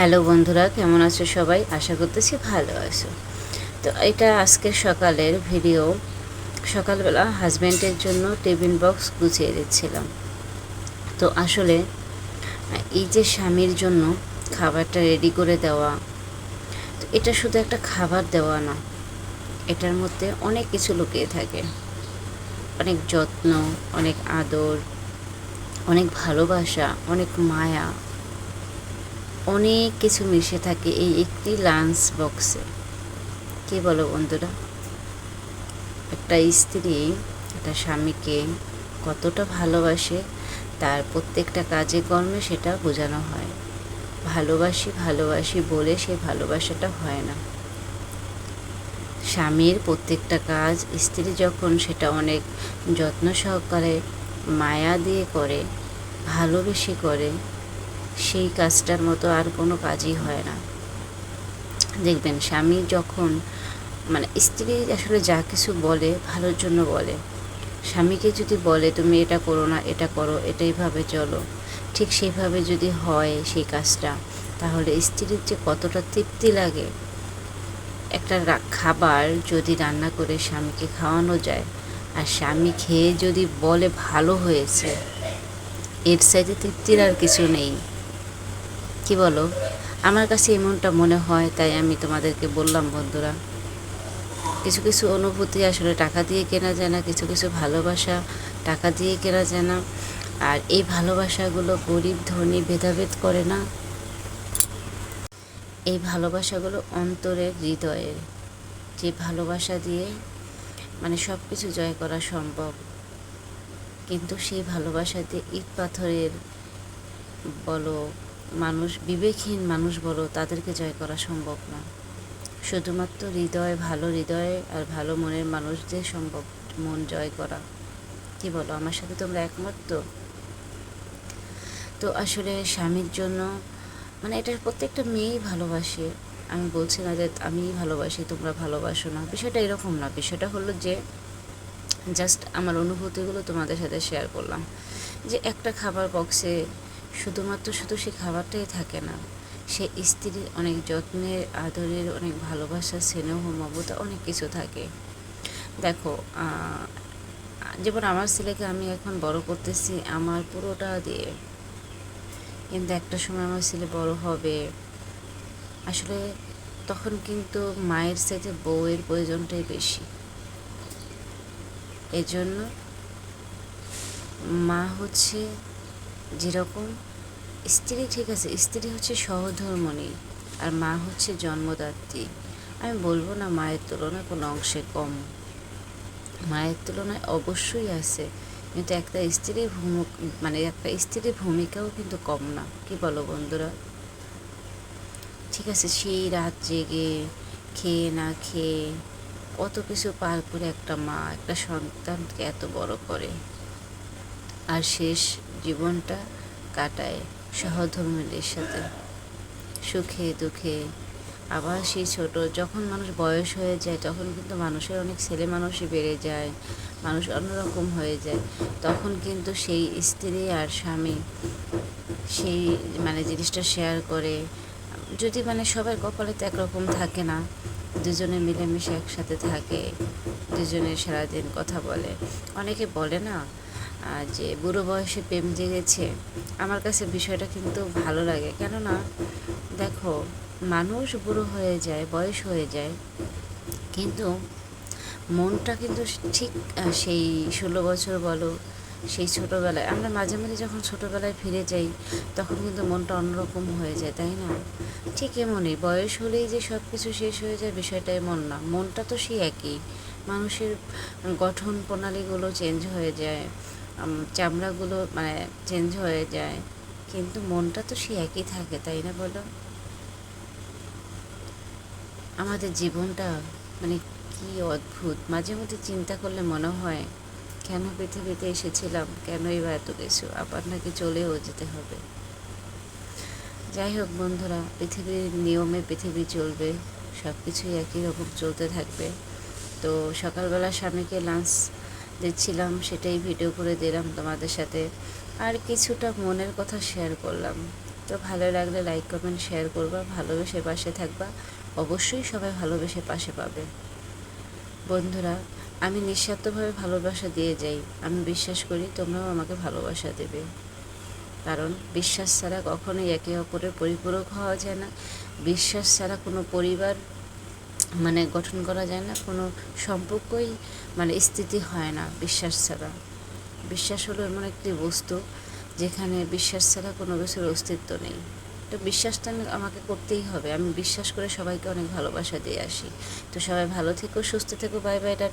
Hello বন্ধুরা, কেমন আছো সবাই? আশা করতেছি ভালো আছো। তো এটা আজকের সকালের ভিডিও। সকালবেলা হাজব্যান্ডের জন্য টিফিন বক্স গুছিয়ে দিচ্ছিলাম। তো আসলে, এই যে স্বামীর জন্য খাবারটা রেডি করে দেওয়া, তো এটা শুধু একটা খাবার দেওয়া না, এটার মধ্যে অনেক কিছু লুকিয়ে থাকে। অনেক যত্ন, অনেক আদর, অনেক ভালোবাসা, অনেক মায়া অনেক কিছু মিশে থাকে এই একটি লাঞ্চ বক্সে কি বলো বন্ধুরা? একটা স্ত্রী একটা স্বামীকে কতটা ভালোবাসে, তার প্রত্যেকটা কাজে কর্মে সেটা বোঝানো হয়। ভালোবাসি ভালোবাসি বলে সেই ভালোবাসাটা হয় না। স্বামীর প্রত্যেকটা কাজ স্ত্রী যখন সেটা অনেক যত্ন সহকারে মায়া দিয়ে করে, ভালোবেসে করে সেই কাজটার মতো আর কোনো কাজই হয় না। দেখবেন স্বামী যখন মানে স্ত্রী আসলে যা কিছু বলে ভালোর জন্য বলে। স্বামীকে যদি বলে, তুমি এটা করো না, এটা করো এটাইভাবে চলো। ঠিক সেইভাবে যদি হয় সেই কাজটা, তাহলে স্ত্রীর যে কতটা তৃপ্তি লাগে। একটা খাবার যদি রান্না করে স্বামীকে খাওয়ানো যায়, আর স্বামী খেয়ে যদি বলে ভালো হয়েছে, এর সাইডে তৃপ্তির আর কিছু নেই। কি বলো? আমার কাছে এমনটা মনে হয়, তাই আমি তোমাদেরকে বললাম, বন্ধুরা। কিছু কিছু অনুভূতি আসলে টাকা দিয়ে কেনা যায় না, কিছু কিছু ভালোবাসা টাকা দিয়ে কেনা যায় না। আর এই ভালোবাসাগুলো গরিব, ধনী, ভেদাভেদ করে না? এই ভালোবাসাগুলো অন্তরের হৃদয়ের। যে ভালোবাসা দিয়ে মানে সব কিছু জয় করা সম্ভব। কিন্তু সেই ভালোবাসা দিয়ে ইট পাথরের বলো মানুষ বিবেকহীন মানুষ বলো, তাদেরকে জয় করা সম্ভব না। শুধুমাত্র হৃদয়, ভালো হৃদয় আর ভালো মনের মানুষদের সম্ভব মন জয় করা। কি বলো, আমার সাথে তোমরা একমত তো? তো আসলে স্বামীর জন্য মানে এটা প্রত্যেকটা মেয়েই ভালোবাসে। আমি বলছি না যে আমি ভালোবাসি, তোমরা ভালোবাসো না। বিষয়টা এরকম না, বিষয়টা হলো যে জাস্ট আমার অনুভূতিগুলো তোমাদের সাথে শেয়ার করলাম। যে একটা খাবার বক্সে শুধুমাত্র শুধু সে খাবারটাই থাকে না, সে স্ত্রীর অনেক যত্নের, আদরের অনেক ভালোবাসা, স্নেহ, মমতা অনেক কিছু থাকে। দেখো যেমন আমার ছেলেকে আমি এখন বড় করতেছি আমার পুরোটা দিয়ে। কিন্তু একটা সময় আমার ছেলে বড় হবে। আসলে তখন কিন্তু মায়ের সাথে বউয়ের প্রয়োজনটাই বেশি। এজন্য মা হচ্ছে যেরকম স্ত্রী, ঠিক আছে, স্ত্রী হচ্ছে সহধর্মণী আর মা হচ্ছে জন্মদাত্রী। আমি বলব না মায়ের তুলনায় কোনো অংশে কম। মায়ের তুলনায় অবশ্যই আছে, কিন্তু একটা স্ত্রীর ভূমিক মানে একটা স্ত্রীর ভূমিকাও কিন্তু কম না। কি বলো বন্ধুরা? ঠিক আছে, সেই রাত জেগে খেয়ে না খেয়ে কত কিছু পার করে একটা মা, একটা সন্তানকে এত বড় করে। আর শেষ জীবনটা কাটায়। সহধর্মীদের সাথে। সুখে, দুঃখে। আবার সেই ছোট, যখন মানুষ বয়স হয়ে যায়, তখন কিন্তু মানুষের অনেক ছেলে মানুষই বেড়ে যায়, মানুষ অন্যরকম হয়ে যায়। তখন কিন্তু সেই স্ত্রী আর স্বামী সেই মানে জিনিসটা শেয়ার করে। যদি মানে সবার কপালে তো একরকম থাকে না, দুজনে মিলেমিশে একসাথে থাকে, দুজনে সারাদিন কথা বলে। অনেকে বলে না যে বুড়ো বয়সে প্রেম জেগেছে, আমার কাছে বিষয়টা কিন্তু ভালো লাগে। কেননা, দেখো, মানুষ বুড়ো হয়ে যায়, বয়স হয়ে যায়, কিন্তু মনটা কিন্তু ঠিক সেই ষোলো বছর বলো, সেই ছোটোবেলায়, আমরা মাঝে মাঝে যখন ছোটোবেলায় ফিরে যাই, তখন কিন্তু মনটা অন্যরকম হয়ে যায়, তাই না? ঠিক এমনই, বয়স হলেই যে সব কিছু শেষ হয়ে যায় বিষয়টা এমন না। মনটা তো সেই একই, মানুষের গঠন প্রণালীগুলো চেঞ্জ হয়ে যায় চামড়াগুলো মানে চেঞ্জ হয়ে যায়। কিন্তু মনটা তো সে একই থাকে, তাই না বলো? আমাদের জীবনটা মানে কি অদ্ভুত। মাঝে মধ্যে চিন্তা করলে মনে হয়, কেন পৃথিবীতে এসেছিলাম? কেনই বা এত কিছু? আবার নাকি চলেও যেতে হবে। যাই হোক বন্ধুরা, পৃথিবীর নিয়মে পৃথিবী চলবে সব কিছুই একই রকম চলতে থাকবে। তো সকালবেলা স্বামীকে লাঞ্চ দিচ্ছিলাম সেটাই ভিডিও করে দিলাম তোমাদের সাথে। আর কিছুটা মনের কথা শেয়ার করলাম। তো ভালো লাগলে লাইক কমেন্ট শেয়ার করবা, ভালোবেসে পাশে থাকবা। অবশ্যই সবাই ভালোবেসে পাশে পাবে। বন্ধুরা, আমি নিঃস্বার্থভাবে ভালোবাসা দিয়ে যাই। আমি বিশ্বাস করি তোমরাও আমাকে ভালোবাসা দেবে। কারণ বিশ্বাস ছাড়া কখনোই একে অপরের পরিপূরক হওয়া যায় না। বিশ্বাস ছাড়া কোনো পরিবার মানে গঠন করা যায় না, কোনো সম্পর্কই মানে স্থিতি হয় না বিশ্বাস ছাড়া। বিশ্বাস হলো এমন একটি বস্তু যেখানে বিশ্বাস ছাড়া কোনো কিছুর অস্তিত্ব নেই। তো বিশ্বাসটা আমি- আমাকে করতেই হবে। আমি বিশ্বাস করে সবাইকে অনেক ভালোবাসা দিয়ে আসি। তো সবাই ভালো থেকো, সুস্থ থেকো বাই বাই টাটা।